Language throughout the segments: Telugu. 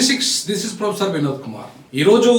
Six this is professor Vinod Kumar ఈ రోజు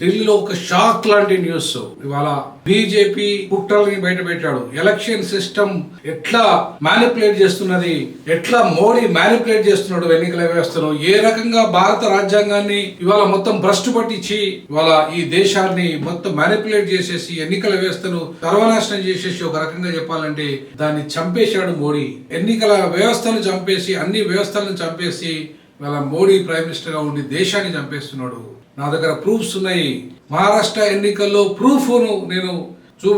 ఢిల్లీలో ఒక షాక్ లాంటి న్యూస్ ఇవాళ బీజేపీ కుట్రల్ని బయట పెట్టాడు. ఎలక్షన్ సిస్టమ్ ఎట్లా మ్యానిపులేట్ చేస్తున్నది ఎట్లా మోడీ మ్యానిపులేట్ చేస్తున్నాడు ఎన్నికల వ్యవస్థను ఏ రకంగా భారత రాజ్యాంగాన్ని ఇవాళ మొత్తం భ్రష్టు పట్టించి ఇవాళ ఈ దేశాన్ని మొత్తం మ్యానిపులేట్ చేసేసి ఎన్నికల వ్యవస్థను సర్వనాశనం చేసేసి ఒక రకంగా చెప్పాలంటే దాన్ని చంపేశాడు మోడీ. ఎన్నికల వ్యవస్థను చంపేసి అన్ని వ్యవస్థలను చంపేసి ఇవాళ మోడీ ప్రైమ్ మినిస్టర్గా ఉండి దేశాన్ని చంపేస్తున్నాడు. నా దగ్గర ప్రూఫ్స్ ఉన్నాయి. మహారాష్ట్ర ఎన్నికల్లో ప్రూఫ్ నేను చూ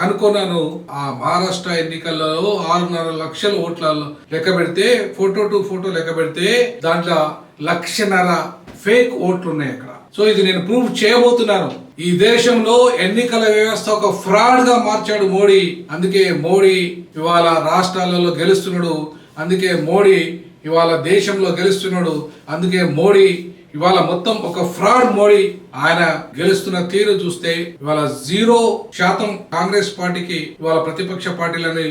కనుక్కున్నాను. ఆ మహారాష్ట్ర ఎన్నికల్లో ఆరున్నర లక్షల ఓట్లలో లెక్క పెడితే ఫోటో టు ఫోటో లెక్క పెడితే దాంట్లో లక్షన్నర ఫేక్ ఓట్లు ఉన్నాయి అక్కడ. సో ఇది నేను ప్రూవ్ చేయబోతున్నాను. ఈ దేశంలో ఎన్నికల వ్యవస్థ ఒక ఫ్రాడ్గా మార్చాడు మోడీ. అందుకే మోడీ ఇవాళ రాష్ట్రాలలో గెలుస్తున్నాడు. అందుకే మోడీ ఇవాళ దేశంలో గెలుస్తున్నాడు. అందుకే మోడీ ఇవాళ మొత్తం ఒక ఫ్రాడ్ మోడీ ఆయన గెలుస్తున్న తీరు చూస్తే ఇవాళ జీరో శాతం కాంగ్రెస్ పార్టీకి ఇవాళ ప్రతిపక్ష పార్టీలని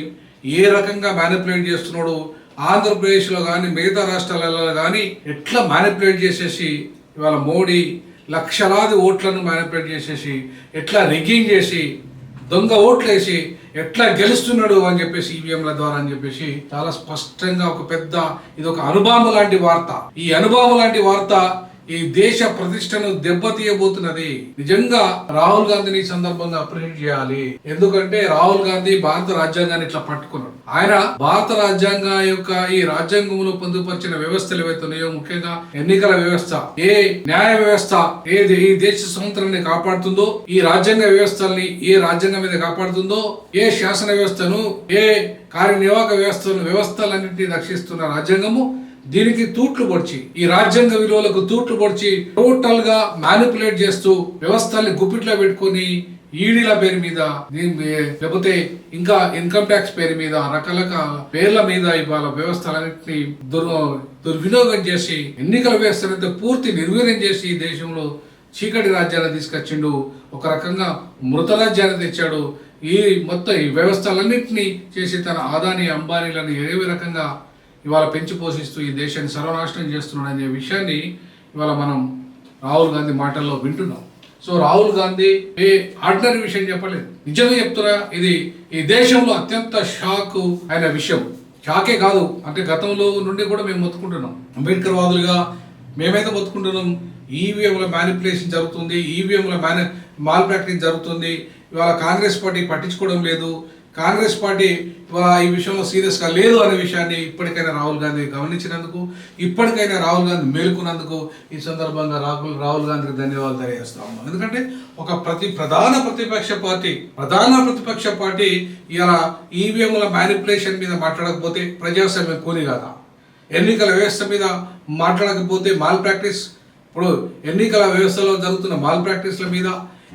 ఏ రకంగా మ్యానిపులేట్ చేస్తున్నాడు? ఆంధ్రప్రదేశ్లో కానీ మిగతా రాష్ట్రాలలో కానీ ఎట్లా మ్యానిపులేట్ చేసేసి ఇవాళ మోడీ లక్షలాది ఓట్లను మ్యానిపులేట్ చేసేసి ఎట్లా రిగ్గింగ్ చేసి దొంగ ఓట్లేసి ఎట్లా గెలుస్తున్నాడు అని చెప్పేసి ఈవీఎంల ద్వారా అని చెప్పేసి చాలా స్పష్టంగా ఒక పెద్ద ఇది ఒక అనుభవం లాంటి వార్త. ఈ అనుభవం లాంటి వార్త ఈ దేశ ప్రతిష్టను దెబ్బతీయబోతున్నది. నిజంగా రాహుల్ గాంధీని ఈ సందర్భంగా అప్రిషియేట్ చేయాలి. ఎందుకంటే రాహుల్ గాంధీ భారత రాజ్యాంగాన్ని ఇట్లా పట్టుకున్నాడు. ఆయన భారత రాజ్యాంగ యొక్క ఈ రాజ్యాంగంలో పొందుపరిచిన వ్యవస్థలు ఏవైతే ఉన్నాయో ముఖ్యంగా ఎన్నికల వ్యవస్థ ఏ న్యాయ వ్యవస్థ ఏది ఈ దేశ స్వతంత్రాన్ని కాపాడుతుందో ఈ రాజ్యాంగ వ్యవస్థల్ని ఏ రాజ్యాంగం మీద కాపాడుతుందో ఏ శాసన వ్యవస్థను ఏ కార్యనిర్వాహక వ్యవస్థను వ్యవస్థలన్నింటినీ రక్షిస్తున్న రాజ్యాంగము దీనికి తూట్లు పొడిచి ఈ రాజ్యాంగ విలువలకు తూట్లు పొడిచి టోటల్గా మ్యానిపులేట్ చేస్తూ వ్యవస్థల్ని గుప్పిట్లో పెట్టుకొని ఈడీల పేరు మీద లేకపోతే ఇంకా ఇన్కమ్ ట్యాక్స్ పేరు మీద రకరకాల పేర్ల మీద ఇవాళ వ్యవస్థలన్నింటినీ దుర్ దుర్వినియోగం చేసి ఎన్నికల వ్యవస్థనైతే పూర్తి నిర్వీర్యం చేసి ఈ దేశంలో చీకటి రాజ్యాన్ని తీసుకొచ్చిండు. ఒక రకంగా మృత రాజ్యాన్ని తెచ్చాడు. ఈ మొత్తం ఈ వ్యవస్థలన్నింటినీ చేసి తన ఆదాని అంబానీలను ఏ రకంగా ఇవాళ పెంచి పోషిస్తూ ఈ దేశాన్ని సర్వనాశనం చేస్తున్నాడనే విషయాన్ని ఇవాళ మనం రాహుల్ గాంధీ మాటల్లో వింటున్నాం. సో రాహుల్ గాంధీ ఏ ఆర్డినరీ విషయం చెప్పలేదు. నిజంగా చెప్తున్నా ఇది ఈ దేశంలో అత్యంత షాక్ అయిన విషయం. షాకే కాదు అంటే గతంలో నుండి కూడా మేము మొత్తుకుంటున్నాం. అంబేద్కర్ వాదులుగా మేమైతే మొత్తుకుంటున్నాం. ఈవీఎంల మ్యానిపులేషన్ జరుగుతుంది ఈవీఎంల మ్యాని మాల్ ప్రాక్టీస్ జరుగుతుంది. ఇవాళ కాంగ్రెస్ పార్టీ పట్టించుకోవడం లేదు. కాంగ్రెస్ పార్టీ ఈ విషయంలో సీరియస్గా లేదు అనే విషయాన్ని ఇప్పటికైనా రాహుల్ గాంధీ గమనించినందుకు ఇప్పటికైనా రాహుల్ గాంధీ మేలుకున్నందుకు ఈ సందర్భంగా రాహుల్ రాహుల్ గాంధీకి ధన్యవాదాలు తెలియజేస్తాము ఎందుకంటే ఒక ప్రతి ప్రధాన ప్రతిపక్ష పార్టీ ప్రధాన ప్రతిపక్ష పార్టీ ఇలా ఈవీఎంల మ్యానిపులేషన్ మీద మాట్లాడకపోతే ప్రజాస్వామ్యం కూని కాదా ఎన్నికల వ్యవస్థ మీద మాట్లాడకపోతే మాల్ ప్రాక్టీస్ ఇప్పుడు ఎన్నికల వ్యవస్థలో జరుగుతున్న మాల్ ప్రాక్టీస్ల మీద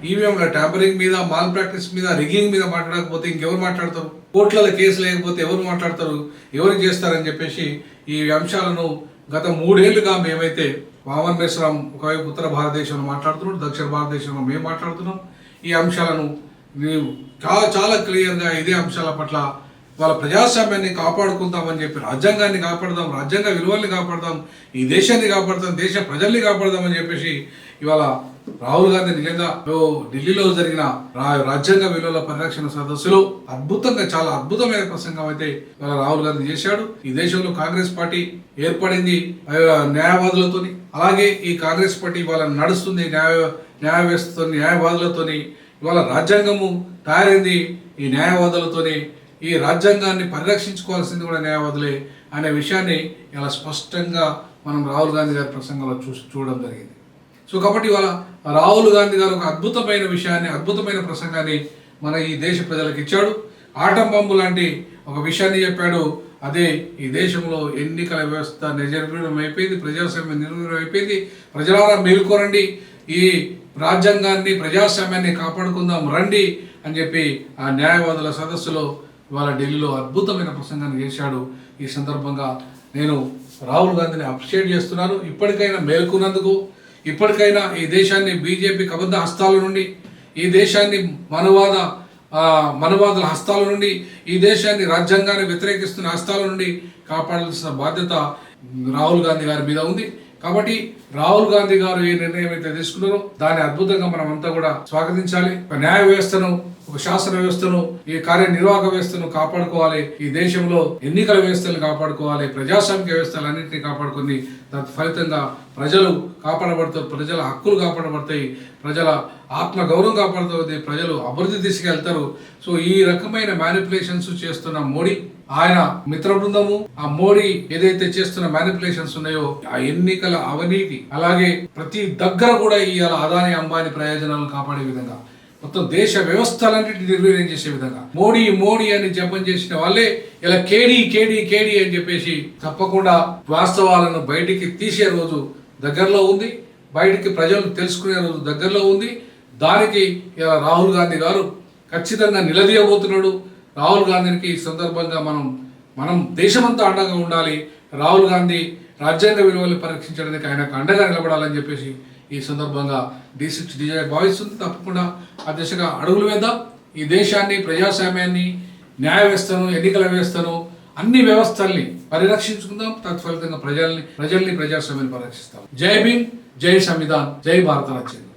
ఈవీఎంల ట్యాంపరింగ్ మీద మాల్ ప్రాక్టీస్ మీద రిగింగ్ మీద మాట్లాడకపోతే ఇంకెవరు మాట్లాడతారు? కోర్టులలో కేసు లేకపోతే ఎవరు మాట్లాడతారు? ఎవరు చేస్తారని చెప్పేసి ఈ అంశాలను గత మూడేళ్ళుగా మేమైతే వామన్ ఒకవైపు ఉత్తర భారతదేశంలో మాట్లాడుతున్నాడు దక్షిణ భారతదేశంలో మేము మాట్లాడుతున్నాం. ఈ అంశాలను చాలా చాలా క్లియర్గా ఇదే అంశాల పట్ల వాళ్ళ ప్రజాస్వామ్యాన్ని కాపాడుకుందామని చెప్పి రాజ్యాంగాన్ని కాపాడదాం రాజ్యాంగ విలువల్ని కాపాడదాం ఈ దేశాన్ని కాపాడదాం దేశ ప్రజల్ని కాపాడదామని చెప్పేసి ఇవాళ రాహుల్ గాంధీ నిజంగా ఢిల్లీలో జరిగిన రా- రాజ్యాంగ విలువల పరిరక్షణ సదస్సులో అద్భుతంగా చాలా అద్భుతమైన ప్రసంగం అయితే ఇవాళ రాహుల్ గాంధీ చేశాడు. ఈ దేశంలో కాంగ్రెస్ పార్టీ ఏర్పడింది ఆ, న్యాయవాదులతోని. అలాగే ఈ కాంగ్రెస్ పార్టీ ఇవాళ నడుస్తుంది న్యాయ న్యాయ వ్యవస్థతో న్యాయవాదులతోని. ఇవాళ రాజ్యాంగము తయారైంది ఈ న్యాయవాదులతోని. ఈ రాజ్యాంగాన్ని పరిరక్షించుకోవాల్సింది కూడా న్యాయవాదులే అనే విషయాన్ని ఇలా స్పష్టంగా మనం రాహుల్ గాంధీ గారి ప్రసంగంలో చూ చూడడం జరిగింది. సో కాబట్టి ఇవాళ రాహుల్ గాంధీ గారు ఒక అద్భుతమైన విషయాన్ని అద్భుతమైన ప్రసంగాన్ని మన ఈ దేశ ప్రజలకు ఇచ్చాడు. ఆటం బాంబు లాంటి ఒక విషయాన్ని చెప్పాడు. అదే ఈ దేశంలో ఎన్నికల వ్యవస్థ నిర్వీర్యం అయిపోయింది ప్రజాస్వామ్యం నిర్వీర్యం అయిపోయింది. ప్రజలారా మేలుకోరండి ఈ రాజ్యాంగాన్ని ప్రజాస్వామ్యాన్ని కాపాడుకుందాం రండి అని చెప్పి ఆ న్యాయవాదుల సదస్సులో ఇవాళ ఢిల్లీలో అద్భుతమైన ప్రసంగాన్ని చేశాడు. ఈ సందర్భంగా నేను రాహుల్ గాంధీని అప్రిషియేట్ చేస్తున్నాను. ఇప్పటికైనా మేల్కొన్నందుకు ఇప్పటికైనా ఈ దేశాన్ని బీజేపీ కబద్ధ హస్తాల నుండి ఈ దేశాన్ని మనవాద మనవాదుల హస్తాల నుండి ఈ దేశాన్ని రాజ్యాంగాన్ని వ్యతిరేకిస్తున్న హస్తాల నుండి కాపాడాల్సిన బాధ్యత రాహుల్ గాంధీ గారి మీద ఉంది. కాబట్టి రాహుల్ గాంధీ గారు ఏ నిర్ణయం అయితే తీసుకున్నారో దాన్ని అద్భుతంగా మనం అంతా కూడా స్వాగతించాలి. న్యాయ వ్యవస్థను ఒక శాసన వ్యవస్థను ఈ కార్యనిర్వాహక వ్యవస్థను కాపాడుకోవాలి. ఈ దేశంలో ఎన్నికల వ్యవస్థను కాపాడుకోవాలి. ప్రజాస్వామిక వ్యవస్థలన్నింటినీ కాపాడుకుని తత్ఫలితంగా ఫలితంగా ప్రజలు కాపాడబడతారు. ప్రజల హక్కులు కాపాడబడతాయి. ప్రజల ఆత్మ గౌరవం కాపాడుతుంది ప్రజలు అభివృద్ధి తీసుకెళ్తారు సో ఈ రకమైన మ్యానిపులేషన్స్ చేస్తున్న మోడీ ఆయన మిత్ర బృందము. ఆ మోడీ ఏదైతే చేస్తున్న మ్యానిపులేషన్స్ ఉన్నాయో ఆ ఎన్నికల అవినీతి అలాగే ప్రతి దగ్గర కూడా ఇవాళ అదాని అంబానీ ప్రయోజనాలను కాపాడే విధంగా. మొత్తం దేశ వ్యవస్థలన్నింటినీ నిర్వీర్యం చేసే విధంగా. మోడీ మోడీ అని జపం చేసిన వాళ్ళే ఇలా కేడీ కేడీ కేడీ అని చెప్పేసి తప్పకుండా వాస్తవాలను బయటికి తీసే రోజు దగ్గరలో ఉంది. బయటికి ప్రజలు తెలుసుకునే రోజు దగ్గరలో ఉంది. దానికి ఇలా రాహుల్ గాంధీ గారు ఖచ్చితంగా నిలదీయబోతున్నాడు. రాహుల్ గాంధీకి ఈ సందర్భంగా మనం మనం దేశమంతా అండగా ఉండాలి. రాహుల్ గాంధీ రాజ్యాంగ విలువలు పరీక్షించడానికి ఆయనకు అండగా నిలబడాలని చెప్పేసి ఈ సందర్భంగా డి సిక్స్ డిజై భావిస్తుంది. తప్పకుండా ఆ దిశగా అడుగులు వేద్దాం. ఈ దేశాన్ని ప్రజాస్వామ్యాన్ని న్యాయ వ్యవస్థను ఎన్నికల వ్యవస్థను అన్ని వ్యవస్థల్ని పరిరక్షించుకుందాం. తత్ఫలితంగా ప్రజల్ని ప్రజల్ని ప్రజాస్వామ్యాన్ని పరిరక్షిస్తాం. జై భీమ్ జై సంవిధాన్ జై భారత రాజ్యాంగం